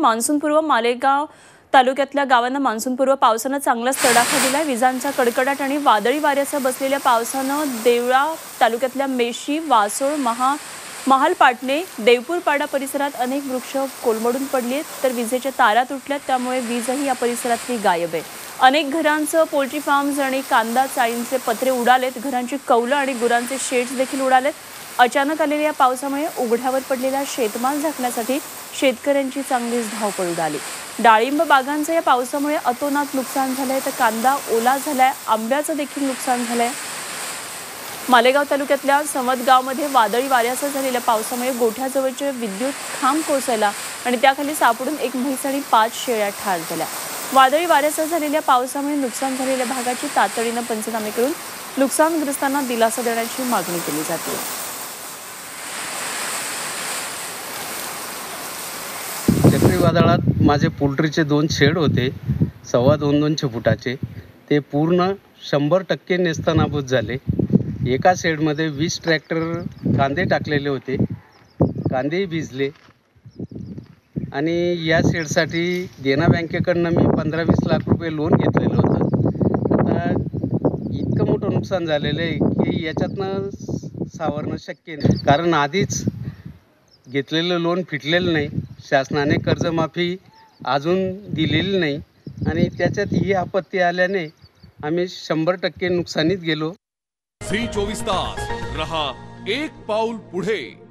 मान्सूनपूर्व मालेगाव तालुक्यातल्या गावांना मान्सूनपूर्व पावसानं चांगलाच तडाखा दिला विजांचा कडकडाट आणि वादळी वाऱ्यासह बसलेल्या पावसानं देवळा तालुक्यातल्या मेशी वासोळ महा महालपाटणे देवपूरपाडा परिसरात अनेक वृक्ष कोलमडून पडली आहेत तर विजेच्या तारा तुटल्यात त्यामुळे वीजही या परिसरातली गायब आहे. अनेक घरांचं पोल्ट्री फार्म्स आणि कांदा चाळींचे पत्रे उडालेत. घरांची कौलं आणि गुरांचे शेड्स देखील उडालेत. अचानक आलेल्या या पावसामुळे उघड्यावर पडलेला शेतमाल झाकण्यासाठी शेतकऱ्यांची चांगलीच धावपळ उडाली डाळिंब बागांचं या पावसामुळे अतोनात नुकसान झालंय तर कांदा ओला झालाय आंब्याचं देखील नुकसान झालंय. मालेगाव तालुक्यातल्या समदगावमध्ये वादळी वाऱ्यासह झालेल्या पावसामुळे गोठ्याजवळचे विद्युत खांब कोसळला आणि त्याखाली सापडून एक म्हैस आणि पाच शेळ्या ठार झाल्या. वादळी वाऱ्यासह झालेल्या पावसामुळे नुकसान झालेल्या भागाची तातडीनं पंचनामे करून नुकसानग्रस्तांना दिलासा देण्याची मागणी केली जाते. चक्रीवादळात माझे पोल्ट्रीचे दोन शेड होते सव्वा दोन दोनशे फुटाचे ते पूर्ण शंभर टक्के नेस्तनाबूत झाले. एका शेडमध्ये वीस ट्रॅक्टर कांदे टाकलेले होते. कांदेही भिजले. आणि या शेडसाठी देना बँकेकडनं मी पंधरा वीस लाख रुपये लोन घेतलेलं होतं. आता इतकं मोठं नुकसान झालेलं आहे की याच्यातनं सावरणं शक्य नाही. कारण आधीच घेतलेलं लोन फिटलेलं नाही. शासनाने कर्जमाफी अजून दिलेली नाही. आणि त्याच्यात ही आपत्ती आल्याने आम्ही शंभर टक्के नुकसानीत गेलो. फ्री चोवीस तास. रहा एक पाऊल पुढे.